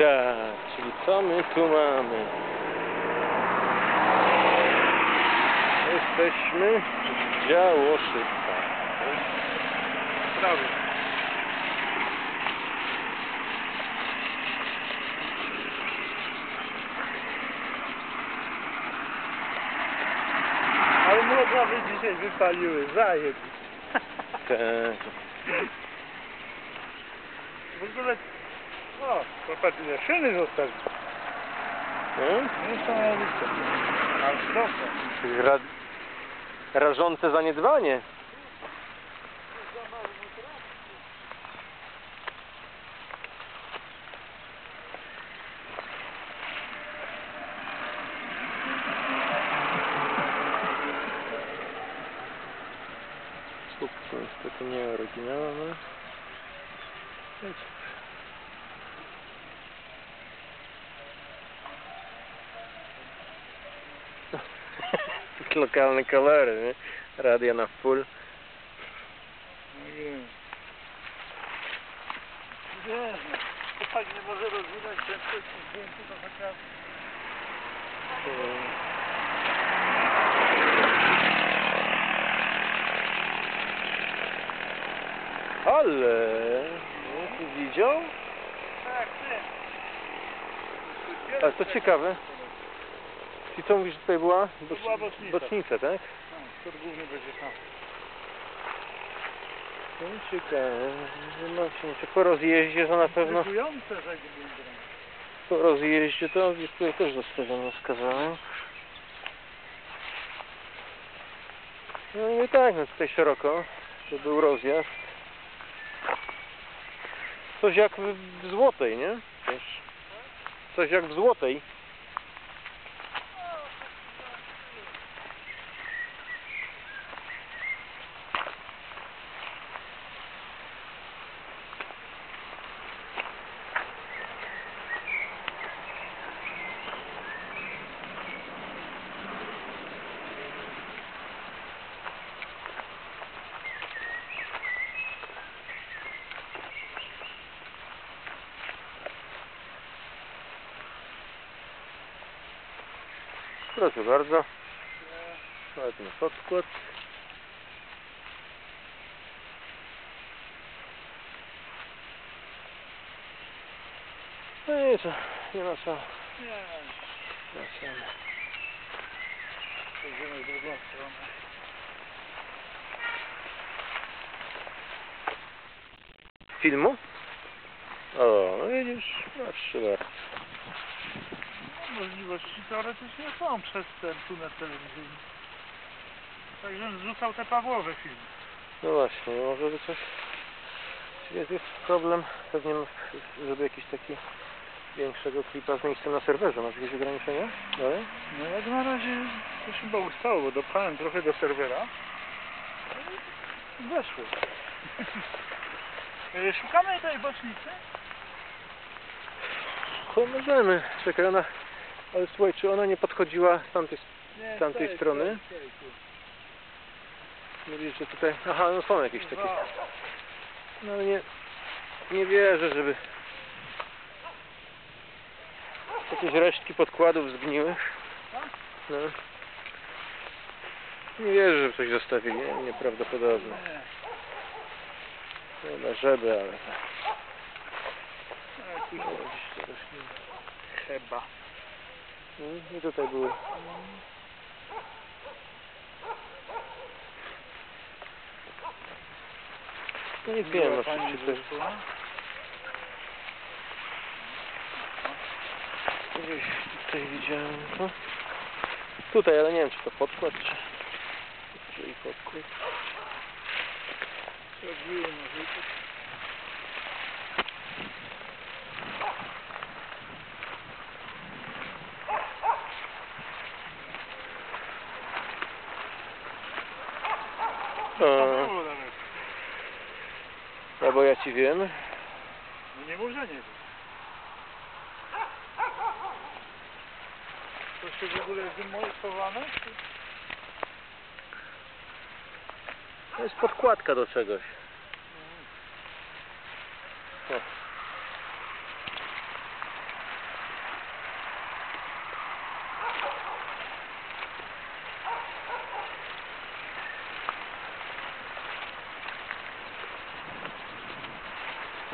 Tak, czyli co my tu mamy? Jesteśmy w Działoszycach. Prawie. Ale młodawy dzisiaj wypaliły, zajeb. Tak. W ogóle... O, popatrz ile szyny zostali. No? Niesamowite. A stopę. Ra rażące zaniedbanie. Słupki niestety nie oryginalne. Więc Lokalne kolory, nie? Radia na full. Nie wiem. Nie, to tak nie może rozwinąć prędkości zdjęcia, to taka... Ale no, ty widział? Tak, ty. Ale to ciekawe. I co mówisz, że tutaj była? To była bocznica. Bocznica, tak? No, to główny będzie tam. No ciekawe. Się- po rozjeździe to na pewno po rozjeździe to tutaj też zostawiono wskazane. No i tak, no tutaj szeroko. To był rozjazd. Coś jak w, Złotej, nie? Coś jak w Złotej. Proszę bardzo. Ładny podkład. No i co? Nie ma co. Nie, Wracamy. przejdziemy w drugą stronę. Filmu? O, no widzisz, proszę bardzo. No, możliwości teoretycznie są przez ten tunel telewizyjny. Także zrzucał te Pawłowe filmy. No właśnie, może by coś... Jest, jest problem, pewnie żeby jakiś taki większego klipa z miejscem na serwerze. Masz jakieś ograniczenia? Dalej? No jak na razie to się chyba ustało, bo dopałem trochę do serwera. No i Weszło. E, Szukamy tej bocznicy. To możemy. Czekaj, ona... Ale słuchaj, czy ona nie podchodziła z tamtej... Nie, Z tamtej tej, strony? Mówisz, że tutaj... Aha, no są jakieś takie... Dwa. No ale nie... Nie wierzę, żeby... Jakieś resztki podkładów zgniłych. No. Nie wierzę, żeby coś zostawili. Nie, nieprawdopodobne. Nie. Chyba żeby, ale... No, nie... Chyba. Mm, I tutaj były... No nie czy to... zresztą. Gdzieś tutaj widziałem to. Tutaj, ale nie wiem czy to podkład, czy... Czy i podkład. Robiły muzykę. A, To było nawet. No bo ja ci wiem. No nie może nie być. To się w ogóle wymocowane? czy- To jest podkładka do czegoś. O.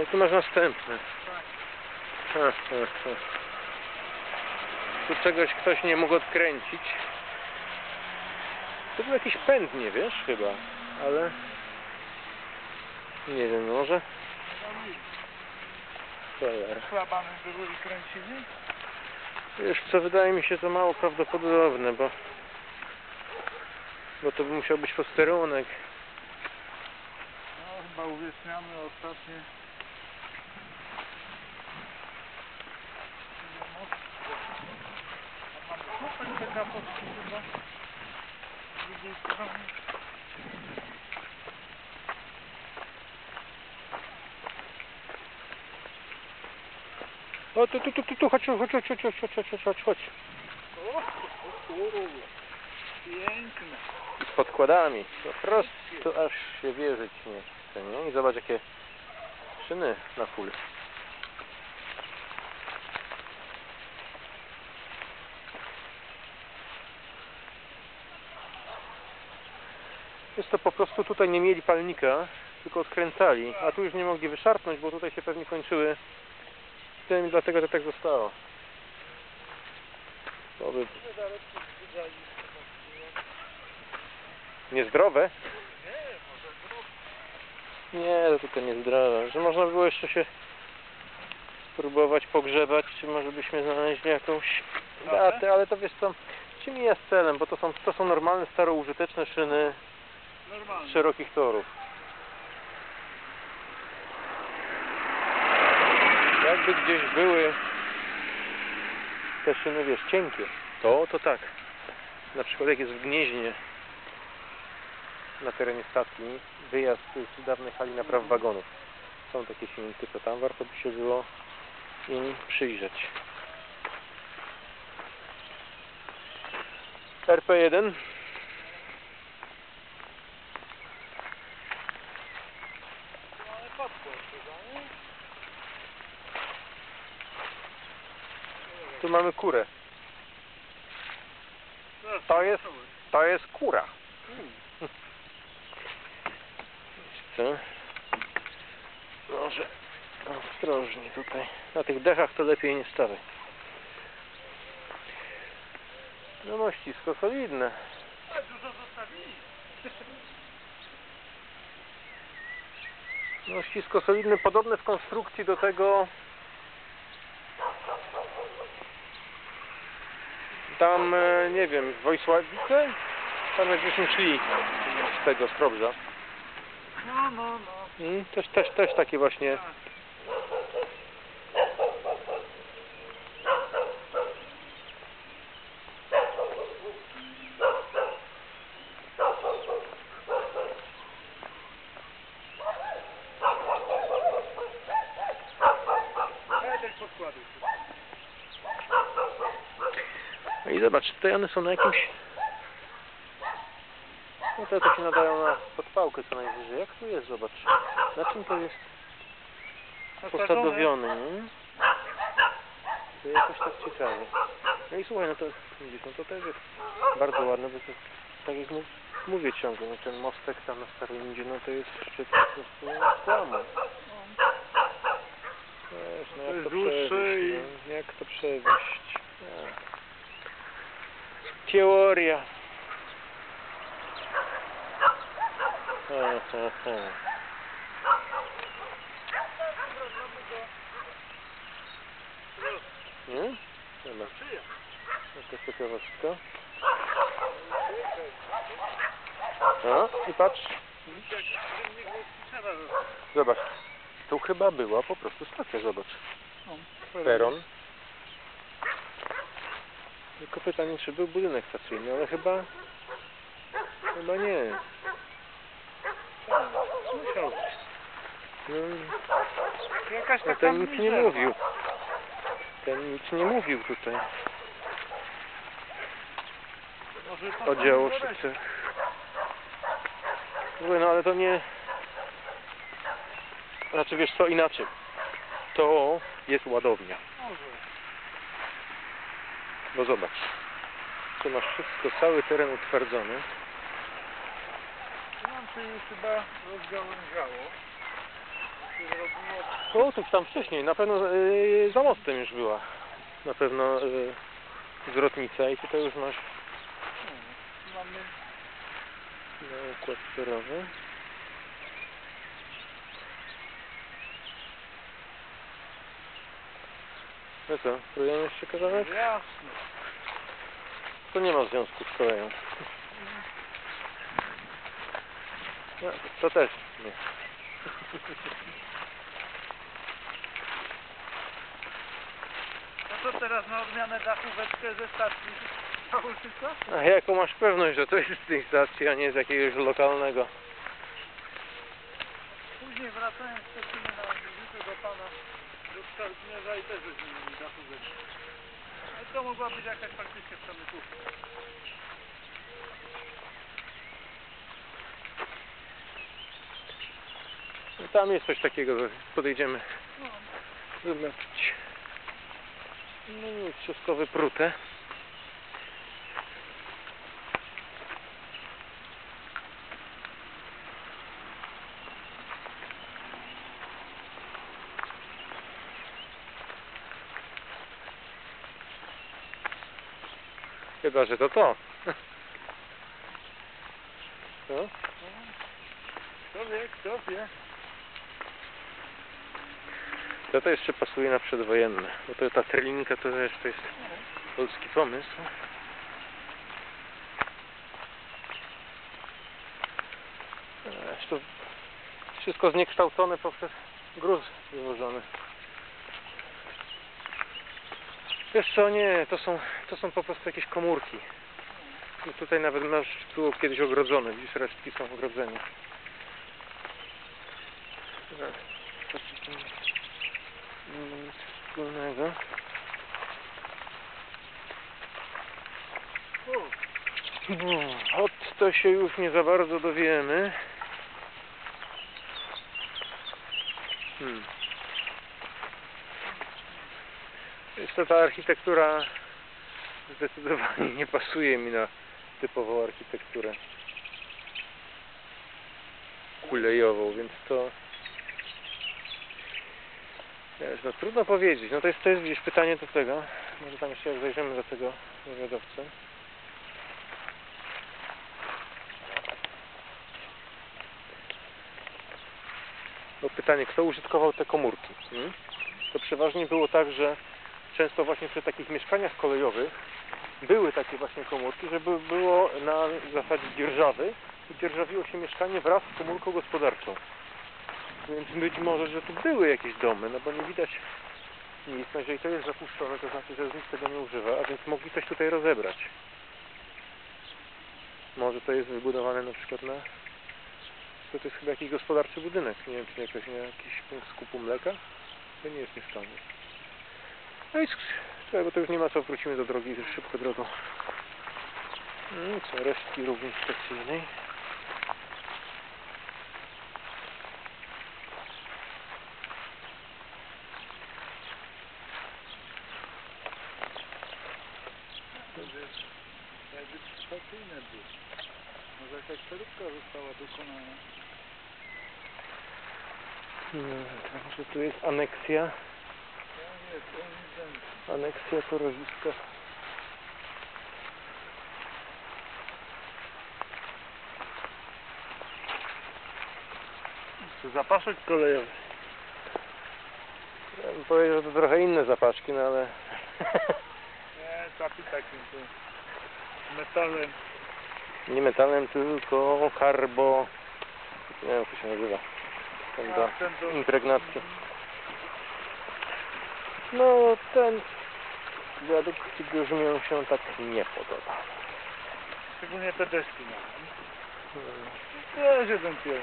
No i tu masz następne. Ha, ha, ha. Tu czegoś ktoś nie mógł odkręcić. To był jakiś pęd, nie wiesz, chyba, ale... Nie wiem, może? Szlabany były i kręcili? Wiesz co, wydaje mi się to mało prawdopodobne, bo... Bo to by musiał być posterunek. No chyba uwieczniamy ostatnie. A mamy chłopak PKP-owski chyba. Z drugiej strony. O, tu, tu, tu, tu, tu, chodź, chodź, chodź, chodź, chodź, chodź, chodź, chodź, chodź. O, o, piękne. I z podkładami. Po prostu aż się wierzyć nie chce, nie? I zobacz jakie szyny na full. Jest to po prostu tutaj nie mieli palnika, tylko odkręcali, a tu już nie mogli wyszarpnąć, bo tutaj się pewnie kończyły tym i dlatego to tak zostało. To by niezdrowe? Nie, to tylko niezdrowe. Że można by było jeszcze się spróbować pogrzebać, czy może byśmy znaleźli jakąś Datę? ale to wiesz co, czy mi jest celem, bo to są, to są normalne, staroużyteczne szyny Normalnie. szerokich torów. Jakby gdzieś były te szyny, wiesz, cienkie, to, to tak. Na przykład jak jest w Gnieźnie na terenie stacji wyjazd z dawnej hali napraw wagonów. Są takie silniki, to tam warto by się było im przyjrzeć. RP1 Ale podpłot chyba, nie? Tu mamy kurę. To jest-. To jest kura. Co? Może ostrożnie tutaj. Na tych dechach to lepiej nie stawaj. No mościsko solidne. A dużo zostawili. No ścisko solidne, podobne w konstrukcji do tego tam, e, nie wiem, w Wojsławice? Tam jak żeśmy szli z tego, z Probrza. No, no, no. Mm, też, też, też takie właśnie Tak. Edek podkładu. No i zobacz, tutaj one są na jakimś... No te to się nadają na podpałkę co najwyżej. Jak tu jest, zobacz. Na czym to jest posadowione, nie? To jakoś tak ciekawe. No i słuchaj, no to widzisz, no to też jest bardzo ładne, bo to tak jak mów, mówię ciągle, no ten mostek tam na Starym Indzie, no to jest szczyt po prostu tłamu. Wiesz, no To jak jest to przewieźć, no, jak to przewieźć. No teoria. Ho, ho, ho. Nie? Ale. Jakaś ciekawostka. A, i patrz. Zobacz. Tu chyba była po prostu stacja, zobacz. Peron. Tylko pytanie, czy był budynek stacyjny, ale chyba... Chyba nie. Musiał być. No, Jakaś no ten nic nie mówił. Ten nic nie mówił tutaj. Oficer. Słuchaj, no ale to nie... Znaczy wiesz co, inaczej. To jest ładownia. Bo zobacz. Tu masz wszystko, cały teren utwardzony. Nam się już chyba rozgałęziało. Tu tam wcześniej, na pewno yy, za mostem już była. Na pewno yy, zwrotnica i tutaj już masz Mamy na układ sterowy. No co, próbujemy jeszcze kawałek? jasne. To nie ma związku z koleją. No, to też nie. No to teraz na odmianę dachóweczkę ze stacji Pałuszyca? A jaką masz pewność, że to jest z tej stacji, a nie z jakiegoś lokalnego? Później wracając z Szczecina na wizytę Skarbnierza i też dachóweczkę. Ale to mogła być jakaś faktycznie przemysłówka. No, Tam jest coś takiego, że podejdziemy No, zobaczyć. No nic, wszystko wyprute. Chyba, że to to. Co? kto wie, kto wie. To to jeszcze pasuje na przedwojenne, bo to ta trelinka to to jest polski pomysł. To wszystko zniekształcone poprzez gruz wywożony. Wiesz co, nie, to są, to są po prostu jakieś komórki. I tutaj nawet masz, było kiedyś ogrodzone, widzisz, resztki są jest? Nic wspólnego. Od to się już nie za bardzo dowiemy. Hmm. Jest to ta architektura zdecydowanie nie pasuje mi na typową architekturę kulejową, więc to Wiesz, no trudno powiedzieć. No to jest, to jest gdzieś pytanie do tego. Może tam jeszcze jak zajrzymy do tego wywiadowcy. Bo pytanie, kto użytkował te komórki? Hmm? To przeważnie było tak, że często właśnie przy takich mieszkaniach kolejowych były takie właśnie komórki, żeby było na zasadzie dzierżawy i dzierżawiło się mieszkanie wraz z komórką gospodarczą. Więc być może, że tu były jakieś domy, no bo nie widać nic. No jeżeli to jest zapuszczone, to znaczy, że nikt tego nie używa, a więc mogli coś tutaj rozebrać. Może to jest wybudowane na przykład na... To, to jest chyba jakiś gospodarczy budynek. Nie wiem, czy jakoś, nie, jakiś punkt skupu mleka? To nie jest mieszkanie. No i słuchaj, bo to już nie ma co, wrócimy do drogi szybko drogą. No co, resztki również stacyjnej. Jakby stacyjne było. Może jakaś przeróbka została dokonana. Hmm, Także tu jest aneksja. Ja nie, to nie wiem. Aneksja torowiska. To zapaszek kolejowy. Ja bym powiedział, że to trochę inne zapaczki, no ale... Nie, tapi takim to metalem. Nie metalem, tylko karbo... Nie wiem, jak to się nazywa. Ten do- impregnacji. No, ten wiadukt brzmią się tak nie podoba. Szczególnie te deski na. Hmm. Jest jeden pies.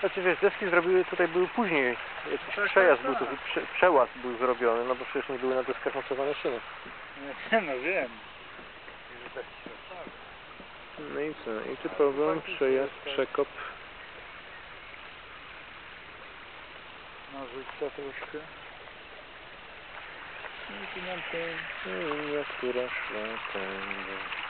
Znaczy wiesz, deski zrobiły, tutaj były później, jakiś Tak, przejazd tak, był, tak. tu, prze, przełaz był zrobiony, no bo przecież nie były na deskach mocowane szyny. Nie, no wiem. No i co? I typowo przejazd, przekop. Nożyca troszkę. I tu ten... Linia, która szła tędy.